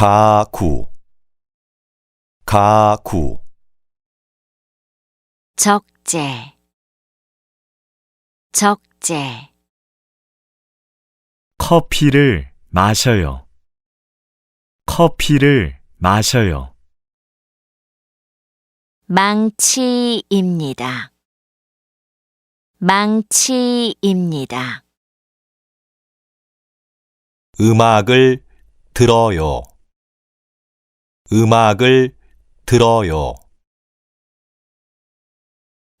가구 가구 적재 적재 커피를 마셔요. 커피를 마셔요. 망치입니다. 망치입니다. 음악을 들어요. 음악을 들어요.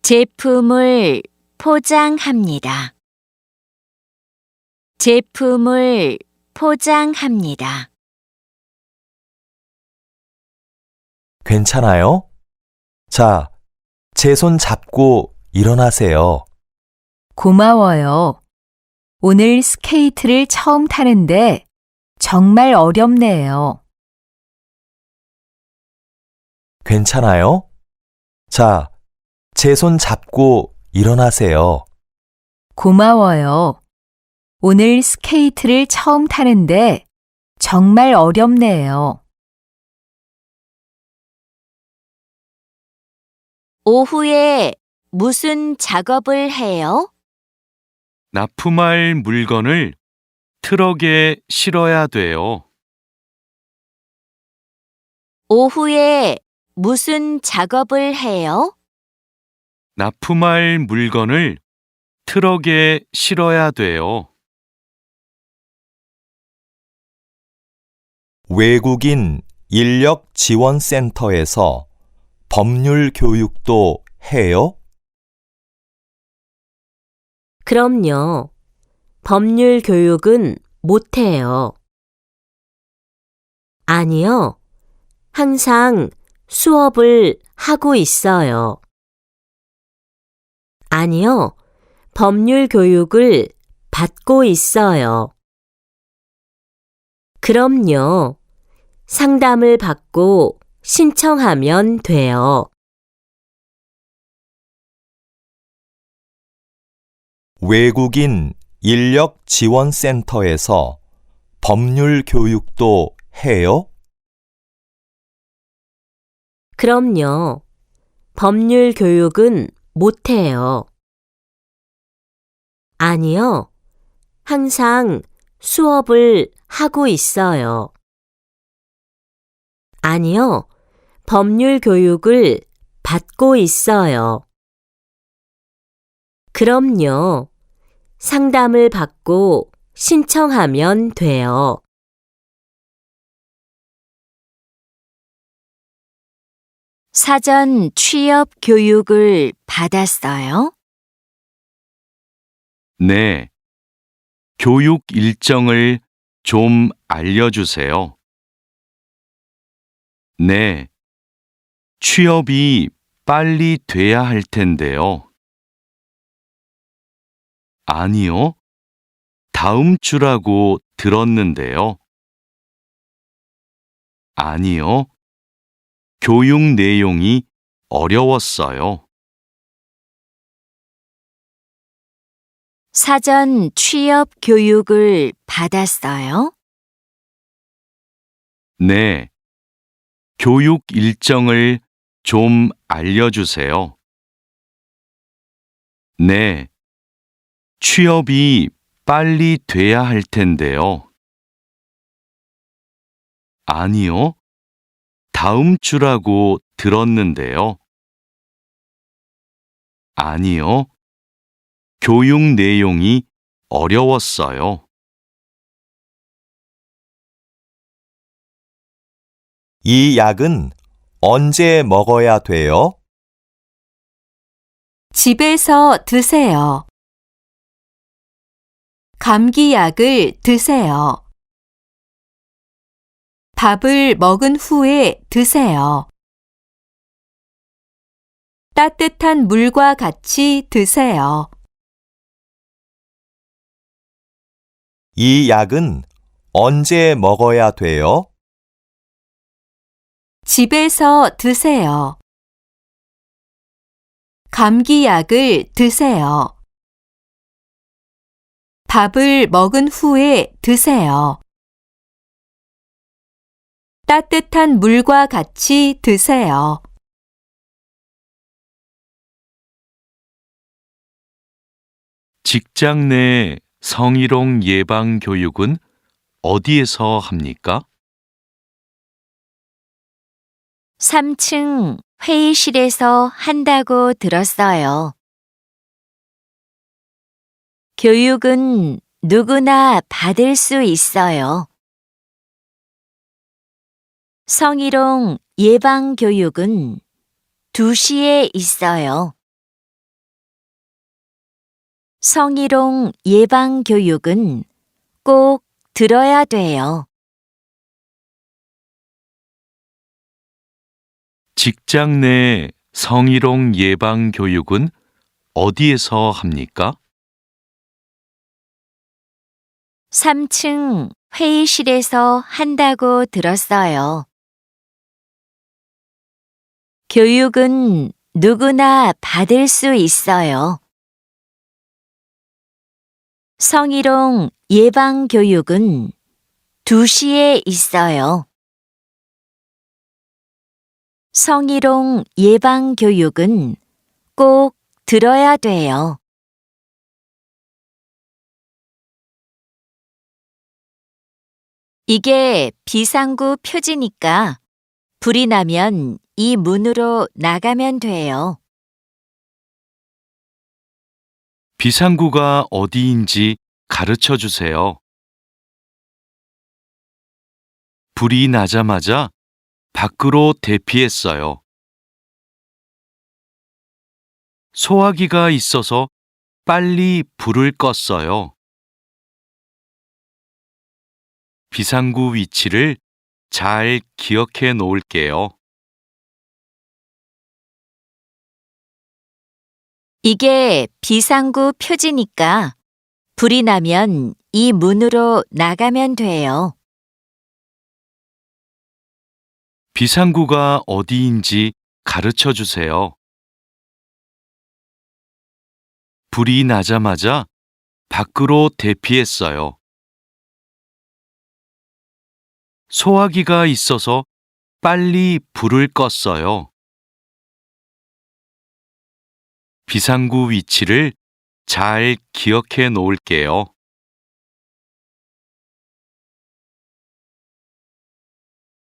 제품을 포장합니다. 제품을 포장합니다. 괜찮아요? 자, 제 손 잡고 일어나세요. 고마워요. 오늘 스케이트를 처음 타는데 정말 어렵네요. 괜찮아요? 자, 제 손 잡고 일어나세요. 고마워요. 오늘 스케이트를 처음 타는데 정말 어렵네요. 오후에 무슨 작업을 해요? 납품할 물건을 트럭에 실어야 돼요. 오후에 무슨 작업을 해요? 납품할 물건을 트럭에 실어야 돼요. 외국인 인력 지원 센터에서 법률 교육도 해요? 그럼요. 법률 교육은 못해요. 아니요. 항상 수업을 하고 있어요. 아니요. 법률 교육을 받고 있어요. 그럼요. 상담을 받고 신청하면 돼요. 외국인 인력 지원 센터에서 법률 교육도 해요? 그럼요. 법률 교육은 못해요. 아니요. 항상 수업을 하고 있어요. 아니요. 법률 교육을 받고 있어요. 그럼요. 상담을 받고 신청하면 돼요. 사전 취업 교육을 받았어요? 네. 교육 일정을 좀 알려주세요. 네. 취업이 빨리 돼야 할 텐데요. 아니요. 다음 주라고 들었는데요. 아니요. 교육 내용이 어려웠어요. 사전 취업 교육을 받았어요? 네. 교육 일정을 좀 알려주세요. 네. 취업이 빨리 돼야 할 텐데요. 아니요. 다음 주라고 들었는데요. 아니요. 교육 내용이 어려웠어요. 이 약은 언제 먹어야 돼요? 집에서 드세요. 감기약을 드세요. 밥을 먹은 후에 드세요. 따뜻한 물과 같이 드세요. 이 약은 언제 먹어야 돼요? 집에서 드세요. 감기약을 드세요. 밥을 먹은 후에 드세요. 따뜻한 물과 같이 드세요. 직장 내 성희롱 예방 교육은 어디에서 합니까? 3층 회의실에서 한다고 들었어요. 교육은 누구나 받을 수 있어요. 성희롱 예방 교육은 2시에 있어요. 성희롱 예방 교육은 꼭 들어야 돼요. 직장 내 성희롱 예방 교육은 어디에서 합니까? 3층 회의실에서 한다고 들었어요. 교육은 누구나 받을 수 있어요. 성희롱 예방 교육은 2시에 있어요. 성희롱 예방 교육은 꼭 들어야 돼요. 이게 비상구 표지니까 불이 나면 이 문으로 나가면 돼요. 비상구가 어디인지 가르쳐 주세요. 불이 나자마자 밖으로 대피했어요. 소화기가 있어서 빨리 불을 껐어요. 비상구 위치를 잘 기억해 놓을게요. 이게 비상구 표지니까 불이 나면 이 문으로 나가면 돼요. 비상구가 어디인지 가르쳐 주세요. 불이 나자마자 밖으로 대피했어요. 소화기가 있어서 빨리 불을 껐어요. 비상구 위치를 잘 기억해 놓을게요.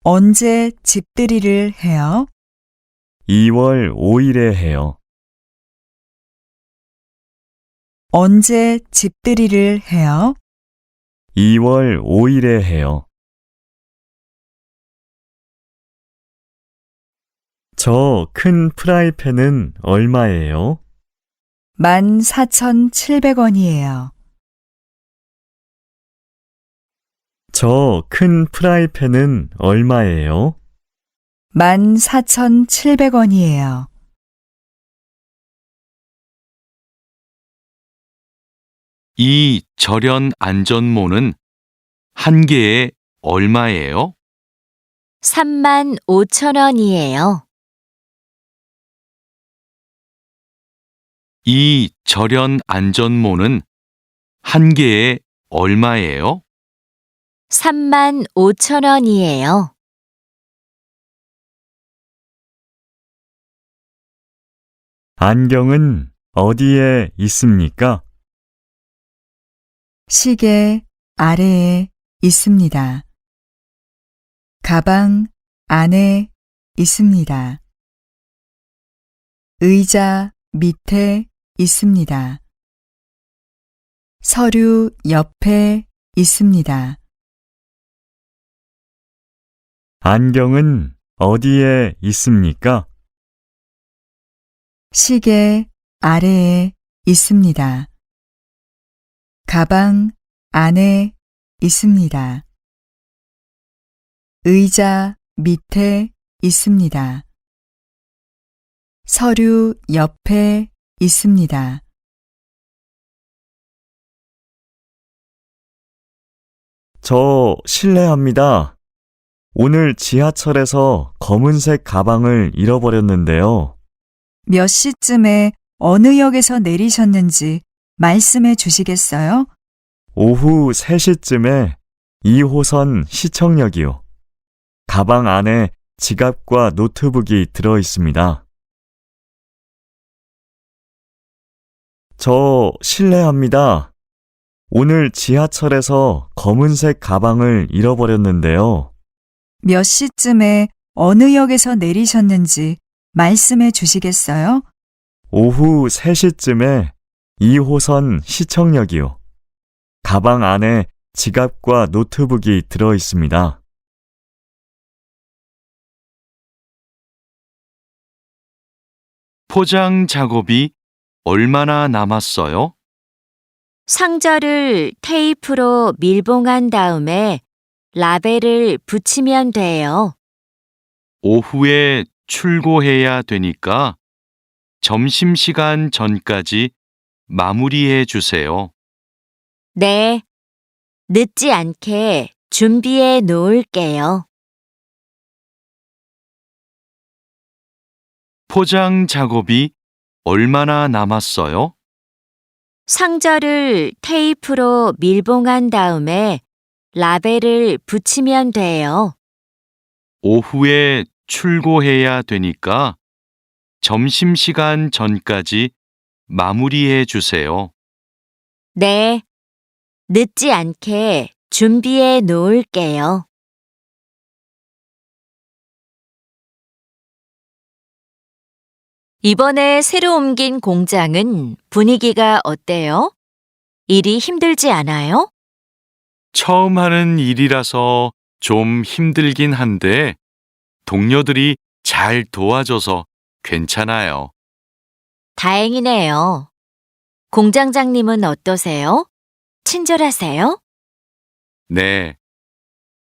언제 집들이를 해요? 2월 5일에 해요. 언제 집들이를 해요? 2월 5일에 해요. 저 큰 프라이팬은 얼마예요? 14,700원이에요. 저 큰 프라이팬은 얼마예요? 14,700원이에요. 이 절연 안전모는 한 개에 얼마예요? 3만 5천 원이에요. 이 절연 안전모는 한 개에 얼마예요? 3만 5천 원이에요. 안경은 어디에 있습니까? 시계 아래에 있습니다. 가방 안에 있습니다. 의자 밑에 있습니다. 서류 옆에 있습니다. 안경은 어디에 있습니까? 시계 아래에 있습니다. 가방 안에 있습니다. 의자 밑에 있습니다. 서류 옆에 있습니다. 저 실례합니다. 오늘 지하철에서 검은색 가방을 잃어버렸는데요. 몇 시쯤에 어느 역에서 내리셨는지 말씀해 주시겠어요? 오후 3시쯤에 2호선 시청역이요. 가방 안에 지갑과 노트북이 들어 있습니다. 저 실례합니다. 오늘 지하철에서 검은색 가방을 잃어버렸는데요. 몇 시쯤에 어느 역에서 내리셨는지 말씀해 주시겠어요? 오후 3시쯤에 2호선 시청역이요. 가방 안에 지갑과 노트북이 들어 있습니다. 포장 작업이 얼마나 남았어요? 상자를 테이프로 밀봉한 다음에 라벨을 붙이면 돼요. 오후에 출고해야 되니까 점심시간 전까지 마무리해 주세요. 네. 늦지 않게 준비해 놓을게요. 포장 작업이 얼마나 남았어요? 상자를 테이프로 밀봉한 다음에 라벨을 붙이면 돼요. 오후에 출고해야 되니까 점심시간 전까지 마무리해 주세요. 네. 늦지 않게 준비해 놓을게요. 이번에 새로 옮긴 공장은 분위기가 어때요? 일이 힘들지 않아요? 처음 하는 일이라서 좀 힘들긴 한데 동료들이 잘 도와줘서 괜찮아요. 다행이네요. 공장장님은 어떠세요? 친절하세요? 네.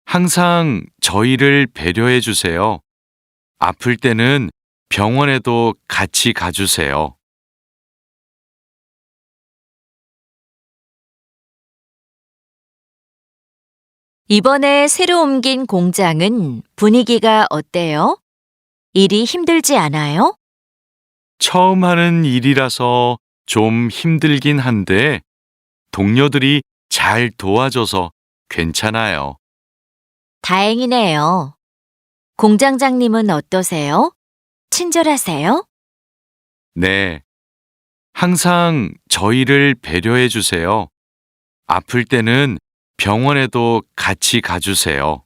항상 저희를 배려해 주세요. 아플 때는 병원에도 같이 가주세요. 이번에 새로 옮긴 공장은 분위기가 어때요? 일이 힘들지 않아요? 처음 하는 일이라서 좀 힘들긴 한데 동료들이 잘 도와줘서 괜찮아요. 다행이네요. 공장장님은 어떠세요? 친절하세요? 네. 항상 저희를 배려해 주세요. 아플 때는 병원에도 같이 가주세요.